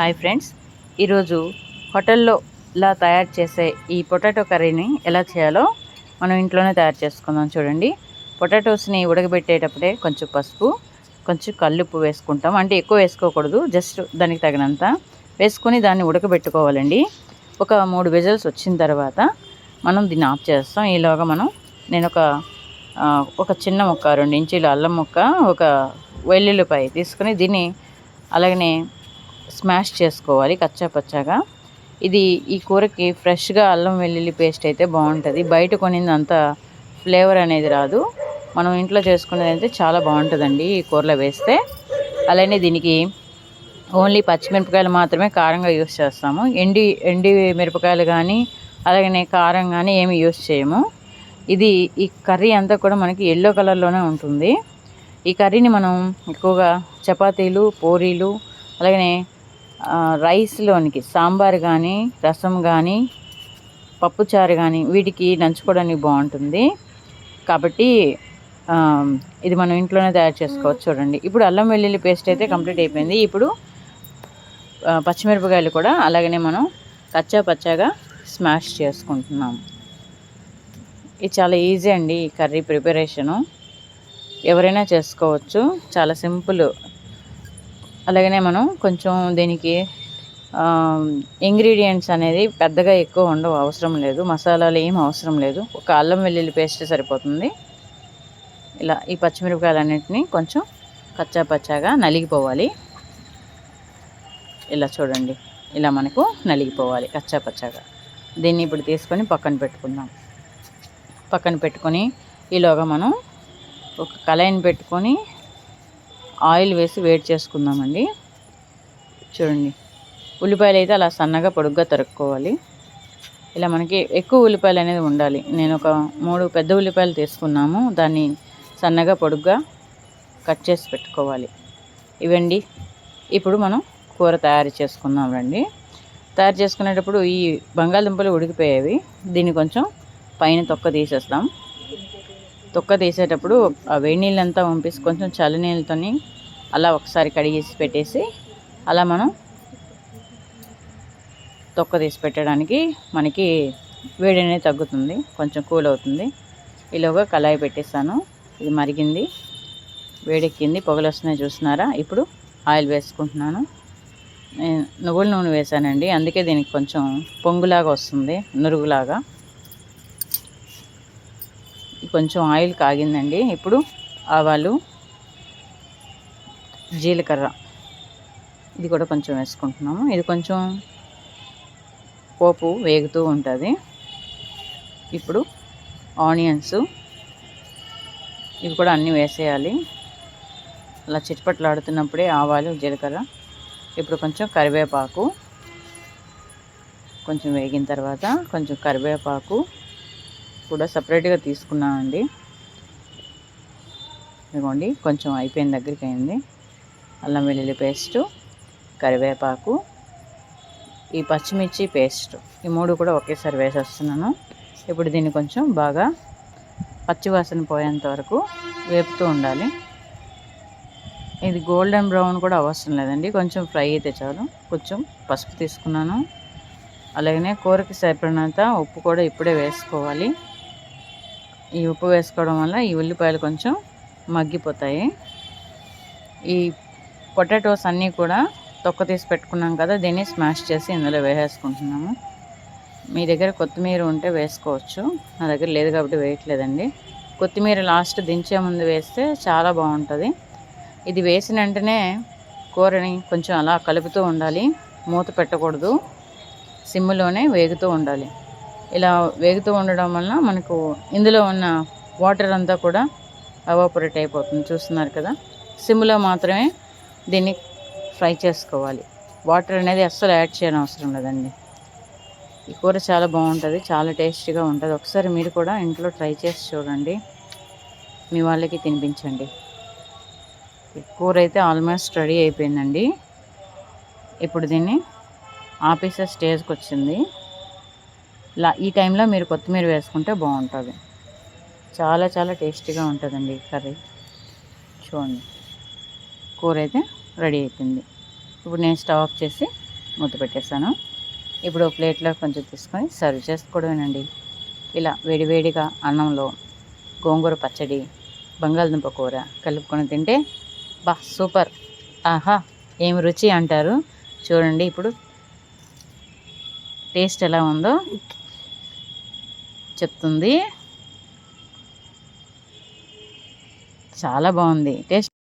Hi friends. ఈరోజు హోటల్లో ఇలా తయారు చేసే ఈ పొటాటో కర్రీని ఎలా చేయాలో మనం ఇంట్లోనే తయారు చేసుకుందాం చూడండి. పొటాటోస్ని ఉడకబెట్టేటప్పుడే కొంచెం పసుపు కొంచెం కల్లుప్పు వేసుకుంటాం. అంటే ఎక్కువ వేసుకోకూడదు జస్ట్ దానికి తగినంత. వేసుకొని దాన్ని ఉడకబెట్టుకోవాలండి. ఒక మూడు విజల్స్ వచ్చిన తర్వాత మనం దీన్ని ఆఫ్ చేస్తాం. ఈలోగా మనం నేను ఒక ఒక చిన్న ముక్క రెండు ఇంచీల అల్లం ముక్క ఒక వెల్లుల్లిపాయ తీసుకుని దీన్ని అలాగనే స్మాష్ చేసుకోవాలి కచ్చా పచ్చాగా ఇది ఈ కూరకి ఫ్రెష్గా అల్లం వెల్లుల్లి పేస్ట్ అయితే బాగుంటుంది. బయట కొనింది అంత ఫ్లేవర్ అనేది రాదు. మనం ఇంట్లో చేసుకునేది అయితే చాలా బాగుంటుందండి ఈ కూరలో వేస్తే. అలానే దీనికి ఓన్లీ పచ్చిమిరపకాయలు మాత్రమే కారంగా యూస్ చేస్తాము. ఎండి ఎండి మిరపకాయలు కానీ అలాగనే కారం కానీ ఏమి యూస్ చేయము. ఇది ఈ కర్రీ అంతా కూడా మనకి ఎల్లో కలర్లోనే ఉంటుంది. ఈ కర్రీని మనం ఎక్కువగా చపాతీలు పూరీలు అలాగనే రైస్లోనికి సాంబార్ కానీ రసం కానీ పప్పుచారు కానీ వీటికి నంచుకోవడానికి బాగుంటుంది. కాబట్టి ఇది మనం ఇంట్లోనే తయారు చేసుకోవచ్చు చూడండి. ఇప్పుడు అల్లం వెల్లుల్లి పేస్ట్ అయితే కంప్లీట్ అయిపోయింది. ఇప్పుడు పచ్చిమిరపకాయలు కూడా అలాగనే మనం కచ్చా పచ్చాగా స్మాష్ చేసుకుంటున్నాం. ఇది చాలా ఈజీ అండి ఈ కర్రీ ప్రిపరేషను. ఎవరైనా చేసుకోవచ్చు. చాలా సింపుల్ అలాగనే మనం కొంచెం దీనికి ఇంగ్రీడియంట్స్ అనేది పెద్దగా ఎక్కువ ఉండవు అవసరం లేదు. మసాలాలు ఏం అవసరం లేదు. ఒక అల్లం వెల్లుల్లి పేస్ట్ సరిపోతుంది. ఇలా ఈ పచ్చిమిరపకాయలన్నింటినీ కొంచెం కచ్చా పచ్చాగా నలిగిపోవాలి. ఇలా చూడండి. ఇలా మనకు నలిగిపోవాలి కచ్చా పచ్చాగా. దీన్ని ఇప్పుడు తీసుకొని పక్కన పెట్టుకుందాం. పక్కన పెట్టుకొని ఈలోగా మనం ఒక కళాయిని పెట్టుకొని ఆయిల్ వేసి వేడి చేసుకుందామండి. చూడండి. ఉల్లిపాయలు అయితే అలా సన్నగా పొడుగ్గా తరుక్కోవాలి. ఇలా మనకి ఎక్కువ ఉల్లిపాయలు అనేది ఉండాలి. నేను ఒక మూడు పెద్ద ఉల్లిపాయలు తీసుకున్నాము. దాన్ని సన్నగా పొడుగ్గా కట్ చేసి పెట్టుకోవాలి. ఇవండి. ఇప్పుడు మనం కూర తయారు చేసుకుందాం రండి. తయారు చేసుకునేటప్పుడు ఈ బంగాళదుంపలు ఉడికిపోయేవి. దీన్ని కొంచెం పైన తొక్క తీసేస్తాం. తొక్క తీసేటప్పుడు ఆ వేడి నీళ్ళంతా పంపేసి కొంచెం చల్ల నీళ్ళతోని అలా ఒకసారి కడిగేసి పెట్టేసి అలా మనం తొక్క తీసి పెట్టడానికి మనకి వేడి అనేది తగ్గుతుంది కొంచెం కూల్ అవుతుంది. ఈలోగా కళాయి పెట్టేస్తాను ఇది మరిగింది. వేడెక్కింది. పొగలు వస్తున్నాయి చూస్తున్నారా? ఇప్పుడు ఆయిల్ వేసుకుంటున్నాను. నేను నువ్వుల నూనె వేసానండి. అందుకే దీనికి కొంచెం పొంగులాగా వస్తుంది నురుగులాగా. కొంచెం ఆయిల్ కాగిందండి. ఇప్పుడు ఆవాలు జీలకర్ర ఇది కూడా కొంచెం వేసుకుంటున్నాము. ఇది కొంచెం పోపు వేగుతూ ఉంటుంది. ఇప్పుడు ఆనియన్స్ ఇవి కూడా అన్నీ వేసేయాలి. అలా చిట్పట్లాడుతున్నప్పుడే ఆవాలు జీలకర్ర ఇప్పుడు కొంచెం కరివేపాకు కొంచెం వేగిన తర్వాత కొంచెం కరివేపాకు కూడా సపరేట్గా తీసుకున్నానండి. ఇదిగోండి కొంచెం అయిపోయిన దగ్గరికి అయింది అల్లం వెల్లుల్లి పేస్టు కరివేపాకు ఈ పచ్చిమిర్చి పేస్ట్. ఈ మూడు కూడా ఒకేసారి వేసేస్తున్నాను. ఇప్పుడు దీన్ని కొంచెం బాగా పచ్చివాసన పోయేంత వరకు వేపుతూ ఉండాలి. ఇది గోల్డెన్ బ్రౌన్ కూడా అవసరం లేదండి. కొంచెం ఫ్రై అయితే చాలు. కొంచెం పసుపు తీసుకున్నాను. అలాగనే కూరకి సరిపడినంత ఉప్పు కూడా ఇప్పుడే వేసుకోవాలి. ఈ ఉప్పు వేసుకోవడం వల్ల ఈ ఉల్లిపాయలు కొంచెం మగ్గిపోతాయి. ఈ పొటాటోస్ అన్నీ కూడా తొక్క తీసి పెట్టుకున్నాం కదా దీన్ని స్మాష్ చేసి ఇందులో వేసేసుకుంటున్నాము. మీ దగ్గర కొత్తిమీర ఉంటే వేసుకోవచ్చు. నా దగ్గర లేదు కాబట్టి వేయట్లేదండి. కొత్తిమీర లాస్ట్ దించే ముందు వేస్తే చాలా బాగుంటుంది. ఇది వేసిన వెంటనే కూరని కొంచెం అలా కలుపుతూ ఉండాలి. మూత పెట్టకూడదు. సిమ్లోనే వేగుతూ ఉండాలి. ఇలా వేగుతూ ఉండడం వలన మనకు ఇందులో ఉన్న వాటర్ అంతా కూడా అవాపరేట్ అయిపోతుంది. చూస్తున్నారు కదా? సిమ్లో మాత్రమే దీన్ని ఫ్రై చేసుకోవాలి. వాటర్ అనేది అస్సలు యాడ్ చేయని అవసరం లేదండి ఈ కూర చాలా బాగుంటుంది చాలా టేస్టీగా ఉంటుంది. ఒకసారి మీరు కూడా ఇంట్లో ట్రై చేసి చూడండి. మీ వాళ్ళకి తినిపించండి. కూర అయితే ఆల్మోస్ట్ రెడీ అయిపోయిందండి. ఇప్పుడు దీన్ని ఆపేసే స్టేజ్కి వచ్చింది. ఇలా ఈ టైంలో మీరు కొత్తిమీర వేసుకుంటే బాగుంటుంది. చాలా చాలా టేస్టీగా ఉంటుందండి కర్రీ. చూడండి. కూర అయితే రెడీ అయిపోయింది. ఇప్పుడు నేను స్టవ్ ఆఫ్ చేసి మూత పెట్టేస్తాను. ఇప్పుడు ప్లేట్లో కొంచెం తీసుకొని సర్వ్ చేసుకోవడమేనండి. ఇలా వేడివేడిగా అన్నంలో గోంగూర పచ్చడి బంగాళదుంప కూర కలుపుకొని తింటే బా సూపర్. ఆహా ఏం రుచి అంటారు? చూడండి ఇప్పుడు టేస్ట్ ఎలా ఉందో. చెప్తుంది. చాలా బాగుంది. టేస్ట్